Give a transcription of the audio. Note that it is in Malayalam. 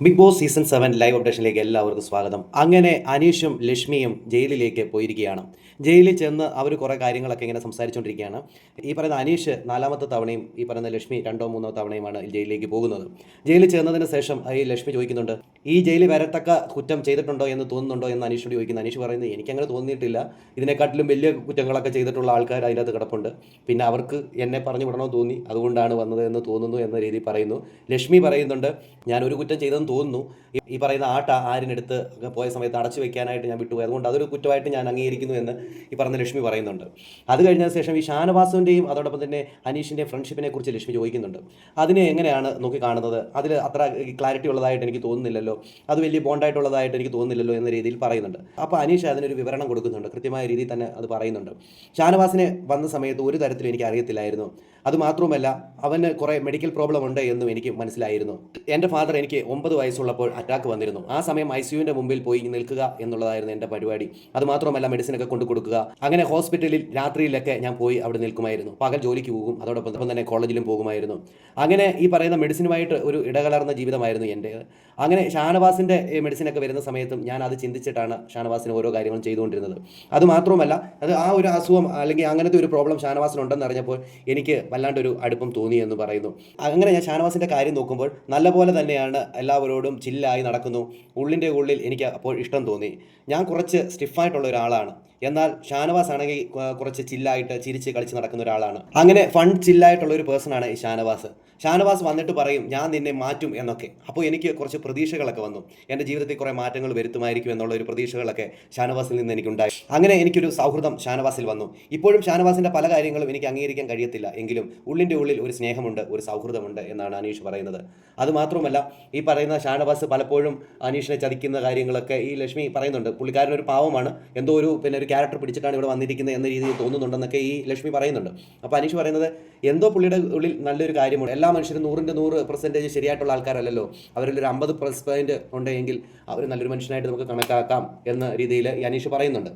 Big boss season seven live അപ്ഡേഷനിലേക്ക് എല്ലാവർക്കും സ്വാഗതം. അങ്ങനെ അനീഷും ലക്ഷ്മിയും ജയിലിലേക്ക് പോയിരിക്കുകയാണ്. ജയിലിൽ ചെന്ന് അവർ കുറേ കാര്യങ്ങളൊക്കെ ഇങ്ങനെ സംസാരിച്ചുകൊണ്ടിരിക്കുകയാണ്. ഈ പറയുന്ന അനീഷ് നാലാമത്തെ തവണയും ഈ പറയുന്ന ലക്ഷ്മി രണ്ടോ മൂന്നോ തവണയുമാണ് ജയിലിലേക്ക് പോകുന്നത്. ജയിലിൽ ചെന്നതിന് ശേഷം ഈ ലക്ഷ്മി ചോദിക്കുന്നുണ്ട് ഈ ജയിലിൽ വരത്തക്ക കുറ്റം ചെയ്തിട്ടുണ്ടോ എന്ന് തോന്നുന്നുണ്ടോ? എന്ന് അനീഷോട് ചോദിക്കുന്നു. അനീഷ് പറയുന്നത് എനിക്കങ്ങനെ തോന്നിയിട്ടില്ല. ഇതിനെക്കാട്ടിലും വലിയ കുറ്റങ്ങളൊക്കെ ചെയ്തിട്ടുള്ള ആൾക്കാർ അതിനകത്ത് കിടപ്പുണ്ട്. പിന്നെ അവർക്ക് എന്നെ പറഞ്ഞു വിടണമെന്ന് തോന്നി. അതുകൊണ്ടാണ് വന്നത് എന്ന് തോന്നുന്നു എന്ന രീതിയിൽ പറയുന്നു. ലക്ഷ്മി പറയുന്നുണ്ട് ഞാൻ ഒരു കുറ്റം ചെയ്തെന്ന് തോന്നുന്നു. ഈ- പറയുന്ന ആട്ട ആരിനെടുത്ത് പോയ സമയത്ത് അടച്ചു വെക്കാനായിട്ട് ഞാൻ വിട്ടുപോയി. അതുകൊണ്ട് അതൊരു കുറ്റമായിട്ട് ഞാൻ അംഗീകരിക്കുന്നു എന്ന് ഈ പറഞ്ഞ ലക്ഷ്മി പറയുന്നുണ്ട്. അത് കഴിഞ്ഞ ശേഷം ഈ ഷാനവാസുവിന്റെയും അതോടൊപ്പം തന്നെ അനീഷിന്റെ ഫ്രണ്ട്ഷിപ്പിനെ കുറിച്ച് ലക്ഷ്മി ചോദിക്കുന്നുണ്ട്. അതിനെ എങ്ങനെയാണ് നോക്കി കാണുന്നത്? അതിൽ അത്ര ക്ലാരിറ്റി ഉള്ളതായിട്ട് എനിക്ക് തോന്നുന്നില്ലല്ലോ. അത് വലിയ ബോണ്ടായിട്ടുള്ളതായിട്ട് എനിക്ക് തോന്നുന്നില്ലല്ലോ എന്ന രീതിയിൽ പറയുന്നുണ്ട്. അപ്പോൾ അനീഷ് അതിനൊരു വിവരണം കൊടുക്കുന്നുണ്ട്. കൃത്യമായ രീതിയിൽ തന്നെ അത് പറയുന്നുണ്ട്. ഷാനവാസിനെ വന്ന സമയത്ത് ഒരു തരത്തിലും എനിക്ക് അറിയത്തില്ലായിരുന്നു. അത് മാത്രവുമല്ല അവന് കുറേ മെഡിക്കൽ പ്രോബ്ലം ഉണ്ട് എന്നും എനിക്ക് മനസ്സിലായിരുന്നു. എന്റെ ഫാദർ എനിക്ക് ഒമ്പത് വയസ്സുള്ളപ്പോൾ അറ്റാക്ക് വന്നിരുന്നു. ആ സമയം ഐ സിയുവിന്റെ മുമ്പിൽ പോയി നിൽക്കുക എന്നുള്ളതായിരുന്നു എന്റെ പരിപാടി. അതുമാത്രമല്ല മെഡിസിനൊക്കെ കൊണ്ടു കൊടുക്കുക. അങ്ങനെ ഹോസ്പിറ്റലിൽ രാത്രിയിലൊക്കെ ഞാൻ പോയി അവിടെ നിൽക്കുമായിരുന്നു. പകൽ ജോലിക്ക് പോകും അതോടൊപ്പം തന്നെ കോളേജിലും പോകുമായിരുന്നു. അങ്ങനെ ഈ പറയുന്ന മെഡിസിനുമായിട്ട് ഒരു ഇടകലർന്ന ജീവിതമായിരുന്നു എന്റെ. അങ്ങനെ ഷാനവാസിന്റെ മെഡിസിനൊക്കെ വരുന്ന സമയത്തും ഞാൻ അത് ചിന്തിച്ചിട്ടാണ് ഷാനവാസിന് ഓരോ കാര്യങ്ങളും ചെയ്തുകൊണ്ടിരുന്നത്. അതുമാത്രമല്ല അത് ആ ഒരു അസുഖം അല്ലെങ്കിൽ അങ്ങനത്തെ ഒരു പ്രോബ്ലം ഷാനവാസിനുണ്ടെന്ന് അറിഞ്ഞപ്പോൾ എനിക്ക് വല്ലാണ്ട് ഒരു അടുപ്പം തോന്നി എന്ന് പറയുന്നു. അങ്ങനെ ഞാൻ ഷാനവാസിന്റെ കാര്യം നോക്കുമ്പോൾ നല്ലപോലെ തന്നെയാണ് എല്ലാവരോടും ചില്ലായി നടക്കുന്നു. ഉള്ളിന്റെ ഉള്ളിൽ എനിക്ക് അപ്പോൾ ഇഷ്ടം തോന്നി. ഞാൻ കുറച്ച് സ്റ്റിഫായിട്ടുള്ള ഒരാളാണ്. എന്നാൽ ഷാനവാസ് ആണെങ്കിൽ കുറച്ച് ചില്ലായിട്ട് ചിരിച്ച് കളിച്ച് നടക്കുന്ന ഒരാളാണ്. അങ്ങനെ ഫൺ ചില്ലായിട്ടുള്ള ഒരു പേഴ്സണാണ് ഈ ഷാനവാസ്. ഷാനവാസ് വന്നിട്ട് പറയും ഞാൻ നിന്നെ മാറ്റും എന്നൊക്കെ. അപ്പോൾ എനിക്ക് കുറച്ച് പ്രതീക്ഷകളൊക്കെ വന്നു. എന്റെ ജീവിതത്തിൽ കുറേ മാറ്റങ്ങൾ വരുത്തുമായിരിക്കും എന്നുള്ള ഒരു പ്രതീക്ഷകളൊക്കെ ഷാനവാസിൽ നിന്ന് എനിക്കുണ്ടായി. അങ്ങനെ എനിക്കൊരു സൗഹൃദം ഷാനവാസിൽ വന്നു. ഇപ്പോഴും ഷാനവാസിന്റെ പല കാര്യങ്ങളും എനിക്ക് അംഗീകരിക്കാൻ കഴിയത്തില്ല. എങ്കിലും ഉള്ളിന്റെ ഉള്ളിൽ ഒരു സ്നേഹമുണ്ട് ഒരു സൗഹൃദമുണ്ട് എന്നാണ് അനീഷ് പറയുന്നത്. അതുമാത്രമല്ല ഈ പറയുന്ന ഷാനവാസ് പലപ്പോഴും അനീഷിനെ ചതിക്കുന്ന കാര്യങ്ങളൊക്കെ ഈ ലക്ഷ്മി പറയുന്നുണ്ട്. പുള്ളിക്കാരൻ ഒരു പാവമാണ്. എന്തോ ഒരു പിന്നെ ഒരു ക്യാരക്ടർ പിടിച്ചിട്ടാണ് ഇവിടെ വന്നിരിക്കുന്നത് എന്ന രീതിയിൽ തോന്നുന്നുണ്ടെന്നൊക്കെ ഈ ലക്ഷ്മി പറയുന്നുണ്ട്. അപ്പോൾ അനീഷ് പറയുന്നത് എന്തോ പുള്ളിയുടെ ഉള്ളിൽ നല്ലൊരു കാര്യമുണ്ട്. എല്ലാ മനുഷ്യരും നൂറിന്റെ നൂറ് പെർസെന്റേജ് ശരിയായിട്ടുള്ള ആൾക്കാരല്ലല്ലോ. അവരിൽ ഒരു അമ്പത് പെർസെന്റ് ഉണ്ടെങ്കിൽ അവർ നല്ലൊരു മനുഷ്യനായിട്ട് നമുക്ക് കണക്കാക്കാം എന്ന രീതിയിൽ ഈ അനീഷ് പറയുന്നുണ്ട്.